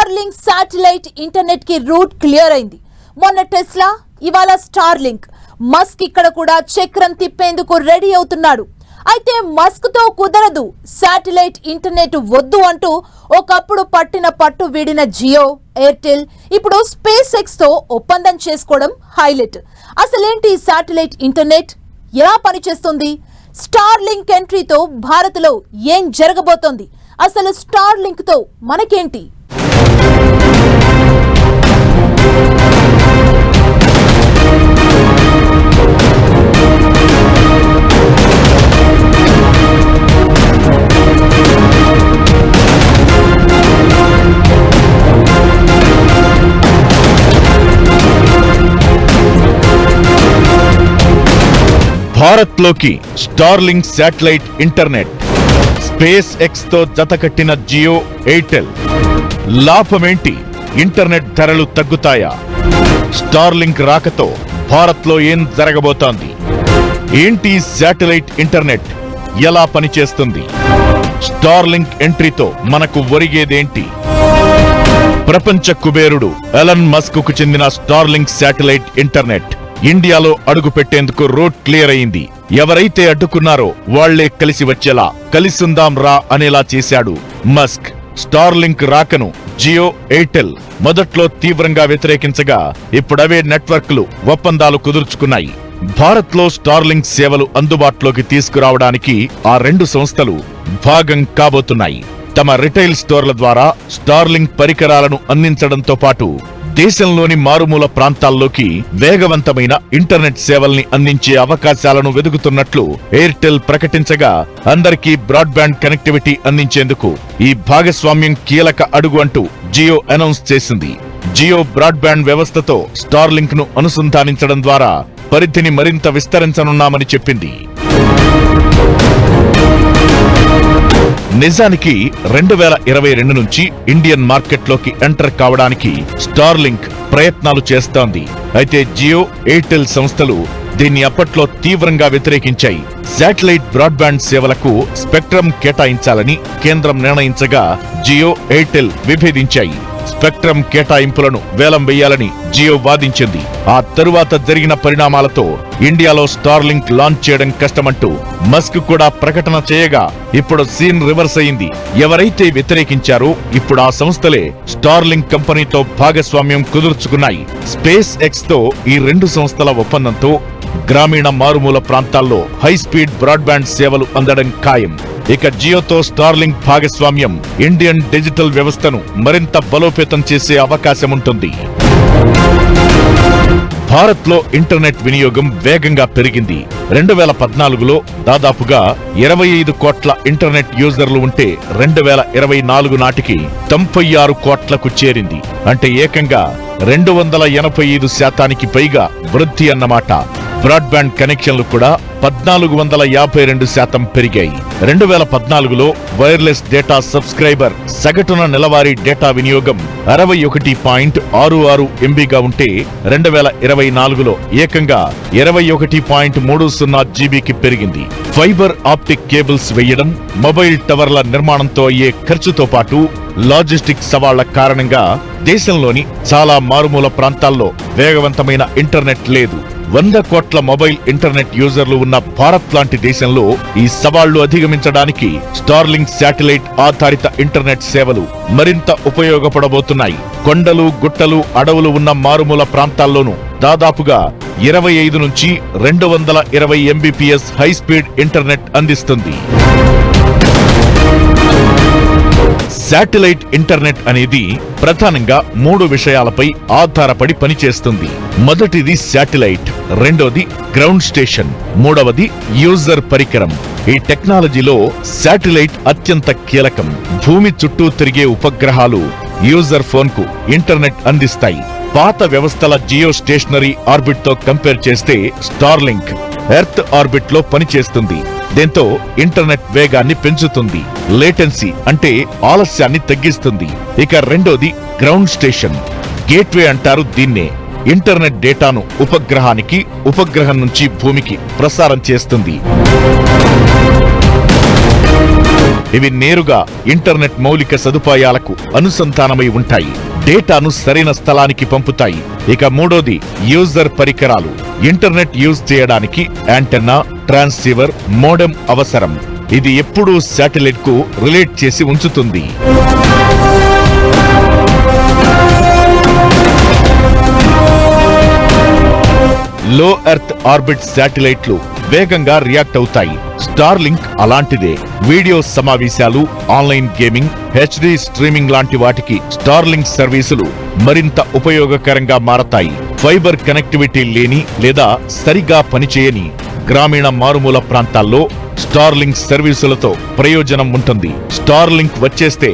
Starlink satellite ఇంటర్నెట్కి route clear అయింది. మొన్న టెస్లా ఇవాళ స్టార్లింక్ మస్క్ ఇక్కడ కూడా చక్రం తిప్పేందుకు రెడీ అవుతున్నాడు. అయితే మస్క్తో కుదరదు. శాటిలైట్ ఇంటర్నెట్ వద్దు అంటూ ఒకప్పుడు పట్టిన పట్టు వీడిన జియో ఎయిర్టెల్ ఇప్పుడు స్పేస్ ఎక్స్తో ఒప్పందం చేసుకోవడం హైలైట్ అసలేంటి శాటిలైట్ ఇంటర్నెట్ ఎలా పనిచేస్తుంది? స్టార్లింక్ ఎంట్రీతో భారత్లో ఏం జరగబోతోంది? అసలు స్టార్లింక్తో మనకేంటి? భారత్లోకి స్టార్లింగ్ శాటిలైట్ ఇంటర్నెట్. స్పేస్ ఎక్స్తో జతకట్టిన జియో ఎయిర్టెల్. లాభమేంటి? ఇంటర్నెట్ ధరలు తగ్గుతాయా? స్టార్లింక్ రాకతో భారత్లో ఏం జరగబోతోంది? ఏంటి శాటిలైట్ ఇంటర్నెట్? ఎలా పనిచేస్తుంది? స్టార్లింక్ ఎంట్రీతో మనకు ఒరిగేదేంటి? ప్రపంచ కుబేరుడు ఎలన్ మస్క్కు చెందిన స్టార్లింక్ శాటిలైట్ ఇంటర్నెట్. ఇండియాలో అడుగు పెట్టేందుకు రోడ్ క్లియర్ అయింది. ఎవరైతే అడ్డుకున్నారో వాళ్ళే కలిసి వచ్చేలా కలిసుందాం రా అనేలా చేశాడు మస్క్. స్టార్లింక్ రాకను జియో ఎయిర్టెల్ మొదట్లో తీవ్రంగా వ్యతిరేకించగా ఇప్పుడవే నెట్వర్క్లు ఒప్పందాలు కుదుర్చుకున్నాయి. భారత్లో స్టార్లింక్ సేవలు అందుబాటులోకి తీసుకురావడానికి ఆ రెండు సంస్థలు భాగం కాబోతున్నాయి. తమ రిటైల్ స్టోర్ల ద్వారా స్టార్లింక్ పరికరాలను అందించడంతో పాటు దేశంలోని మారుమూల ప్రాంతాల్లోకి వేగవంతమైన ఇంటర్నెట్ సేవల్ని అందించే అవకాశాలను వెతుకుతున్నట్లు ఎయిర్టెల్ ప్రకటించగా అందరికీ బ్రాడ్బ్యాండ్ కనెక్టివిటీ అందించేందుకు ఈ భాగస్వామ్యం కీలక అడుగు అంటూ జియో అనౌన్స్ చేసింది. జియో బ్రాడ్బ్యాండ్ వ్యవస్థతో స్టార్లింక్ను అనుసంధానించడం ద్వారా పరిధిని మరింత విస్తరించనున్నామని చెప్పింది. నిజానికి రెండు వేల ఇరవై రెండు నుంచి ఇండియన్ మార్కెట్లోకి ఎంటర్ కావడానికి స్టార్లింక్ ప్రయత్నాలు చేస్తోంది. అయితే జియో ఎయిర్టెల్ సంస్థలు దీన్ని అప్పట్లో తీవ్రంగా వ్యతిరేకించాయి. శాటిలైట్ బ్రాడ్బ్యాండ్ సేవలకు స్పెక్ట్రమ్ కేటాయించాలని కేంద్రం నిర్ణయించగా జియో ఎయిర్టెల్ విభేదించాయి. స్పెక్ట్రమ్ కేటాయింపులను వేలం వేయాలని జియో వాదించింది. ఆ తరువాత జరిగిన పరిణామాలతో ఇండియాలో స్టార్లింక్ లాంచ్ చేయడం కష్టమంటూ మస్క్ కూడా ప్రకటన చేయగా ఇప్పుడు సీన్ రివర్స్ అయింది. ఎవరైతే వ్యతిరేకించారో ఇప్పుడు ఆ సంస్థలే స్టార్లింక్ కంపెనీతో భాగస్వామ్యం కుదుర్చుకున్నాయి. స్పేస్ ఎక్స్తో ఈ రెండు సంస్థల ఒప్పందంతో గ్రామీణ మారుమూల ప్రాంతాల్లో హై స్పీడ్ బ్రాడ్బ్యాండ్ సేవలు అందడం ఖాయం. ఇక జియోతో స్టార్లింక్ భాగస్వామ్యం ఇండియన్ డిజిటల్ వ్యవస్థను మరింత బలోపేతం చేసే అవకాశం ఉంటుంది భారత్లో ఇంటర్నెట్ వినియోగం వేగంగా పెరిగింది. రెండు వేల పద్నాలుగులో దాదాపుగా ఇరవై ఐదు కోట్ల ఇంటర్నెట్ యూజర్లు ఉంటే రెండు వేల ఇరవై నాలుగు నాటికి తొంభై ఆరు కోట్లకు చేరింది. అంటే ఏకంగా రెండు వందల ఎనభై ఐదు శాతానికి పైగా వృద్ధి అన్నమాట. బ్రాడ్బ్యాండ్ కనెక్షన్లు కూడా పద్నాలుగు వందల యాభై రెండు శాతం పెరిగాయి. రెండు వేల పద్నాలుగులో వైర్లెస్ డేటా సబ్స్క్రైబర్ సగటున నెలవారీ డేటా వినియోగం అరవై ఒకటి పాయింట్ ఆరు ఆరు ఎంబీగా ఉంటే రెండు వేల ఇరవై నాలుగులో ఏకంగా ఇరవై ఒకటి పాయింట్ మూడు సున్నా జీబీకి పెరిగింది. ఫైబర్ ఆప్టిక్ కేబుల్స్ వేయడం మొబైల్ టవర్ల నిర్మాణంతో అయ్యే ఖర్చుతో పాటు లాజిస్టిక్ సవాళ్ళ కారణంగా దేశంలోని చాలా మారుమూల ప్రాంతాల్లో వేగవంతమైన ఇంటర్నెట్ లేదు. వంద కోట్ల మొబైల్ ఇంటర్నెట్ యూజర్లు ఉన్న భారత్ లాంటి దేశంలో ఈ సవాళ్ళు అధిగమించడానికి స్టార్లింగ్ శాటిలైట్ ఆధారిత ఇంటర్నెట్ సేవలు మరింత ఉపయోగపడబోతున్నాయి. కొండలు గుట్టలు అడవులు ఉన్న మారుమూల ప్రాంతాల్లోనూ దాదాపుగా ఇరవై ఐదు నుంచి రెండు వందల ఇరవై ఎంబీపీఎస్ హై స్పీడ్ ఇంటర్నెట్ అందిస్తుంది. శాటిలైట్ ఇంటర్నెట్ అనేది ప్రధానంగా మూడు విషయాలపై ఆధారపడి పనిచేస్తుంది. మొదటిది శాటిలైట్. రెండోది గ్రౌండ్ స్టేషన్. మూడవది యూజర్ పరికరం. ఈ టెక్నాలజీలో శాటిలైట్ అత్యంత కీలకం. భూమి చుట్టూ తిరిగే ఉపగ్రహాలు యూజర్ ఫోన్కు ఇంటర్నెట్ అందిస్తాయి. పాత వ్యవస్థల జియో స్టేషనరీ ఆర్బిట్తో కంపేర్ చేస్తే స్టార్లింక్ ఎర్త్ ఆర్బిట్లో పనిచేస్తుంది. దీంతో ఇంటర్నెట్ వేగాన్ని పెంచుతుంది. లేటెన్సీ అంటే ఆలస్యాన్ని తగ్గిస్తుంది. ఇక రెండోది గ్రౌండ్ స్టేషన్. గేట్వే అంటారు దీన్నే. ఇంటర్నెట్ డేటాను ఉపగ్రహానికి ఉపగ్రహం నుంచి భూమికి ప్రసారం చేస్తుంది. ఇవి నేరుగా ఇంటర్నెట్ మౌలిక సదుపాయాలకు అనుసంధానమై ఉంటాయి. డేటాను సరైన స్థలానికి పంపుతాయి. ఇక మూడోది యూజర్ పరికరాలు. ఇంటర్నెట్ యూజ్ చేయడానికి యాంటెన్నా ట్రాన్స్సీవర్ మోడెం అవసరం. ఇది ఎప్పుడూ శాటిలైట్కు రిలేట్ చేసి ఉంచుతుంది. లో ఎర్త్ ఆర్బిట్ శాటిలైట్లు వేగంగా రియాక్ట్ అవుతాయి. స్టార్లింక్ అలాంటిదే. వీడియో సమావేశాలు ఆన్లైన్ గేమింగ్ హెచ్డి స్ట్రీమింగ్ లాంటి వాటికి స్టార్లింక్ సర్వీసులు మరింత ఉపయోగకరంగా మారతాయి. ఫైబర్ కనెక్టివిటీ లేని లేదా సరిగా పనిచేయని గ్రామీణ మారుమూల ప్రాంతాల్లో స్టార్లింక్ సర్వీసులతో ప్రయోజనం ఉంటుంది. స్టార్లింక్ వచ్చేస్తే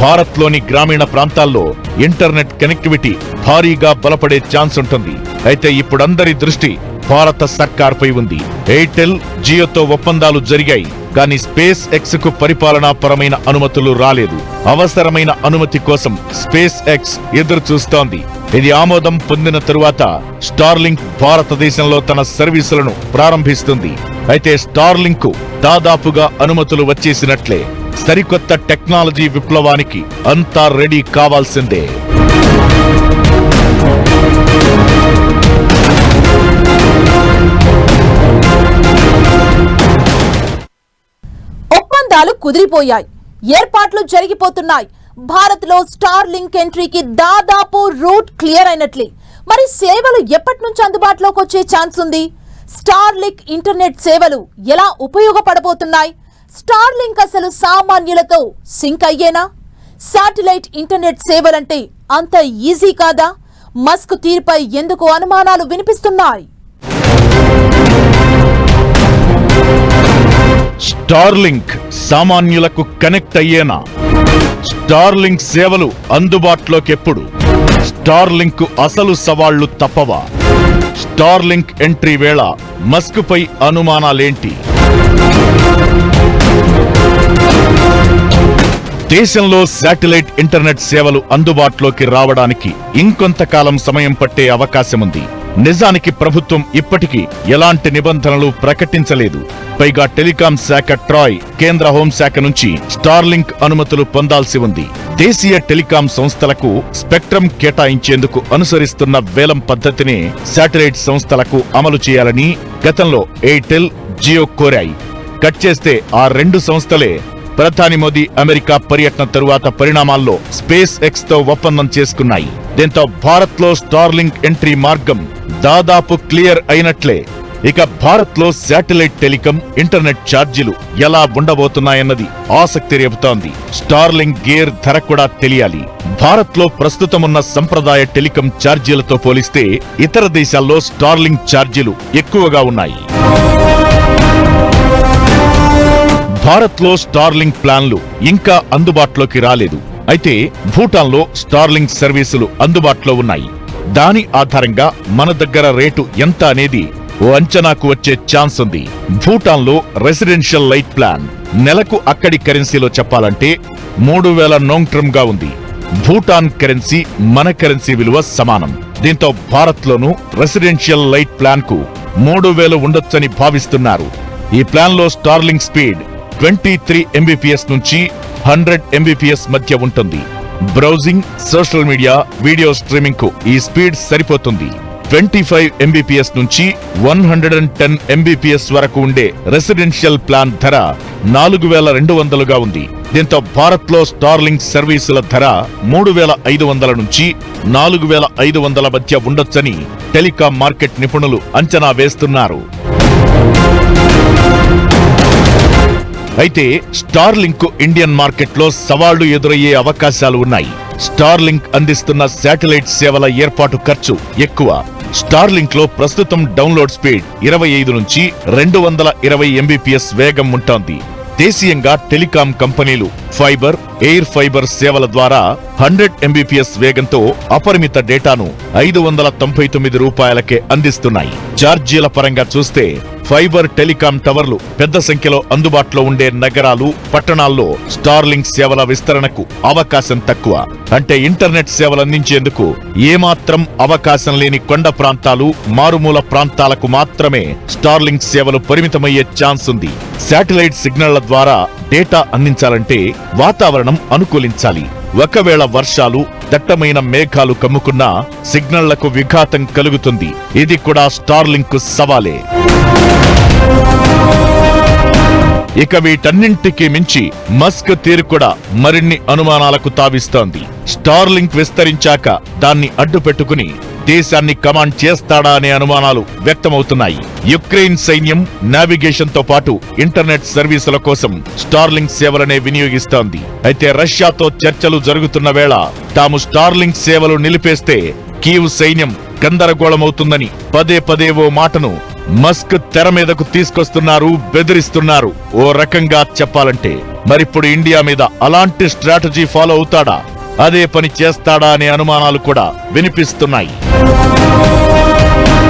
భారత్లోని గ్రామీణ ప్రాంతాల్లో ఇంటర్నెట్ కనెక్టివిటీ భారీగా బలపడే ఛాన్స్ ఉంటుంది. అయితే ఇప్పుడందరి దృష్టి భారత సర్కార్పై ఉంది. ఎయిర్టెల్ జియోతో ఒప్పందాలు జరిగాయి. కానీ స్పేస్ ఎక్స్కు పరిపాలనా పరమైన అనుమతులు రాలేదు. అవసరమైన అనుమతి కోసం స్పేస్ ఎక్స్ ఎదురు చూస్తోంది ఇది ఆమోదం పొందిన తరువాత స్టార్లింక్ భారతదేశంలో తన సర్వీసులను ప్రారంభిస్తుంది. అయితే స్టార్లింక్కు దాదాపుగా అనుమతులు వచ్చేసినట్లే. సరికొత్త టెక్నాలజీ విప్లవానికి అంతా రెడీ కావాల్సిందే. ఒప్పందాలు కుదిరిపోయాయి. ఏర్పాట్లు జరిగిపోతున్నాయి. భారత్లో స్టార్ లింక్ ఎంట్రీకి దాదాపు రూట్ క్లియర్ అయినట్లే. మరి సేవలు ఎప్పటి నుంచి అందుబాటులోకి వచ్చే ఛాన్స్ ఉంది? స్టార్ లింక్ ఇంటర్నెట్ సేవలు ఎలా ఉపయోగపడబోతున్నాయి? స్టార్ లింక్ అసలు సామాన్యులతో సింక్ అయ్యేనా? శాటిలైట్ ఇంటర్నెట్ సేవలంటే అంత ఈజీ కాదా? మస్క్ తీరుపై ఎందుకు అనుమానాలు వినిపిస్తున్నాయి? స్టార్లింక్ సామాన్యులకు కనెక్ట్ అయ్యేనా? స్టార్లింక్ సేవలు అందుబాటులోకెప్పుడు స్టార్లింక్ అసలు సవాళ్ళు తప్పవా? స్టార్లింక్ ఎంట్రీ వేళ మస్క్పై అనుమానాలేంటి? దేశంలో శాటిలైట్ ఇంటర్నెట్ సేవలు అందుబాటులోకి రావడానికి ఇంకొంతకాలం సమయం పట్టే అవకాశముంది. నిజానికి ప్రభుత్వం ఇప్పటికీ ఎలాంటి నిబంధనలు ప్రకటించలేదు. పైగా టెలికాం శాఖ ట్రాయ్ కేంద్ర హోంశాఖ నుంచి స్టార్లింక్ అనుమతులు పొందాల్సి ఉంది. దేశీయ టెలికాం సంస్థలకు స్పెక్ట్రమ్ కేటాయించేందుకు అనుసరిస్తున్న వేలం పద్ధతిని శాటిలైట్ సంస్థలకు అమలు చేయాలని గతంలో ఎయిర్టెల్ జియో కోరాయి. కట్ చేస్తే ఆ రెండు సంస్థలే ప్రధాని మోదీ అమెరికా పర్యటన తరువాత పరిణామాల్లో స్పేస్ ఎక్స్తో ఒప్పందం చేసుకున్నాయి. దీంతో భారత్లో స్టార్లింగ్ స్టార్లింక్ ఎంట్రీ మార్గం దాదాపు క్లియర్ అయినట్లే. ఇక భారత్లో శాటిలైట్ టెలికం ఇంటర్నెట్ ఛార్జీలు ఎలా ఉండబోతున్నాయన్నది ఆసక్తి రేపుతోంది. స్టార్లింక్ గేర్ ధర కూడా తెలియాలి. భారత్లో ప్రస్తుతమున్న సంప్రదాయ టెలికం ఛార్జీలతో పోలిస్తే ఇతర దేశాల్లో స్టార్లింక్ ఛార్జీలు ఎక్కువగా ఉన్నాయి. భారత్లో స్టార్లింగ్ స్టార్లింక్ ప్లాన్లు ఇంకా అందుబాటులోకి రాలేదు. అయితే భూటాన్లో స్టార్లింగ్ సర్వీసులు అందుబాటులో ఉన్నాయి. దాని ఆధారంగా మన దగ్గర రేటు ఎంత అనేది ఓ అంచనాకు వచ్చే ఛాన్స్ ఉంది. భూటాన్లో రెసిడెన్షియల్ లైట్ ప్లాన్ నెలకు అక్కడి కరెన్సీలో చెప్పాలంటే మూడు వేల నోంగ్ట్రమ్గా ఉంది. భూటాన్ కరెన్సీ మన కరెన్సీ విలువ సమానం. దీంతో భారత్లోనూ రెసిడెన్షియల్ లైట్ ప్లాన్కు మూడు వేలు ఉండొచ్చని భావిస్తున్నారు. ఈ ప్లాన్లో Starlink speed twenty three Mbps నుంచి హండ్రెడ్ ఎంబీపీఎస్ మధ్య ఉంటుంది. బ్రౌజింగ్ సోషల్ మీడియా వీడియో స్ట్రీమింగ్కు ఈ స్పీడ్ సరిపోతుంది. ట్వంటీ ఫైవ్ ఎంబీపీఎస్ నుంచి one hundred and ten Mbps వరకు ఉండే రెసిడెన్షియల్ ప్లాన్ ధర నాలుగు వేల రెండు వందలుగా ఉంది. దీంతో భారత్లో స్టార్లింగ్ సర్వీసుల ధర మూడు వేల ఐదు వందల నుంచి నాలుగు వేల ఐదు వందల మధ్య ఉండొచ్చని టెలికాం మార్కెట్ నిపుణులు అంచనా వేస్తున్నారు. అయితే స్టార్లింక్ ఇండియన్ మార్కెట్లో సవాళ్ళు ఎదురయ్యే అవకాశాలు ఉన్నాయి. స్టార్లింక్ అందిస్తున్న శాటిలైట్ సేవల ఏర్పాటు ఖర్చు ఎక్కువ. స్టార్లింక్లో ప్రస్తుతం డౌన్లోడ్ స్పీడ్ ఇరవై ఐదు నుంచి రెండు వందల ఇరవై ఎంబీపీఎస్ వేగం ఉంటోంది. దేశీయంగా టెలికాం కంపెనీలు ఫైబర్ ఎయిర్ ఫైబర్ సేవల ద్వారా హండ్రెడ్ ఎంబీపీఎస్ వేగంతో అపరిమిత డేటాను ఐదు వందల తొంభై తొమ్మిది రూపాయలకే అందిస్తున్నాయి. ఛార్జీల పరంగా చూస్తే ఫైబర్ టెలికాం టవర్లు పెద్ద సంఖ్యలో అందుబాటులో ఉండే నగరాలు పట్టణాల్లో స్టార్లింక్ సేవల విస్తరణకు అవకాశం తక్కువ. అంటే ఇంటర్నెట్ సేవలు అందించేందుకు ఏమాత్రం అవకాశం లేని కొండ ప్రాంతాలు మారుమూల ప్రాంతాలకు మాత్రమే స్టార్లింక్ సేవలు పరిమితమయ్యే ఛాన్స్ ఉంది. శాటిలైట్ సిగ్నళ్ళ ద్వారా డేటా అందించాలంటే వాతావరణం అనుకూలించాలి. ఒకవేళ వర్షాలు దట్టమైన మేఘాలు కమ్ముకున్నా సిగ్నళ్ళకు విఘాతం కలుగుతుంది. ఇది కూడా స్టార్లింక్ సవాలే. ఇక వీటన్నింటికి మించి మస్క్ తీరు కూడా మరిన్ని అనుమానాలకు తావిస్తోంది. స్టార్లింక్ విస్తరించాక దాన్ని అడ్డు పెట్టుకుని దేశాన్ని కమాండ్ చేస్తాడా అనే అనుమానాలు వ్యక్తమవుతున్నాయి. యుక్రెయిన్ సైన్యం నావిగేషన్తో పాటు ఇంటర్నెట్ సర్వీసుల కోసం స్టార్లింక్ సేవలనే వినియోగిస్తోంది. అయితే రష్యాతో చర్చలు జరుగుతున్న వేళ తాము స్టార్లింక్ సేవలు నిలిపేస్తే కీవ్ సైన్యం గందరగోళమవుతుందని పదే పదే ఓ మాటను మస్క్ తెర మీదకు తీసుకొస్తున్నారు బెదిరిస్తున్నారు. ఓ రకంగా చెప్పాలంటే మరిప్పుడు ఇండియా మీద అలాంటి స్ట్రాటజీ ఫాలో అవుతాడా? అదే పని చేస్తాడా అనే అనుమానాలు కూడా వినిపిస్తున్నాయి.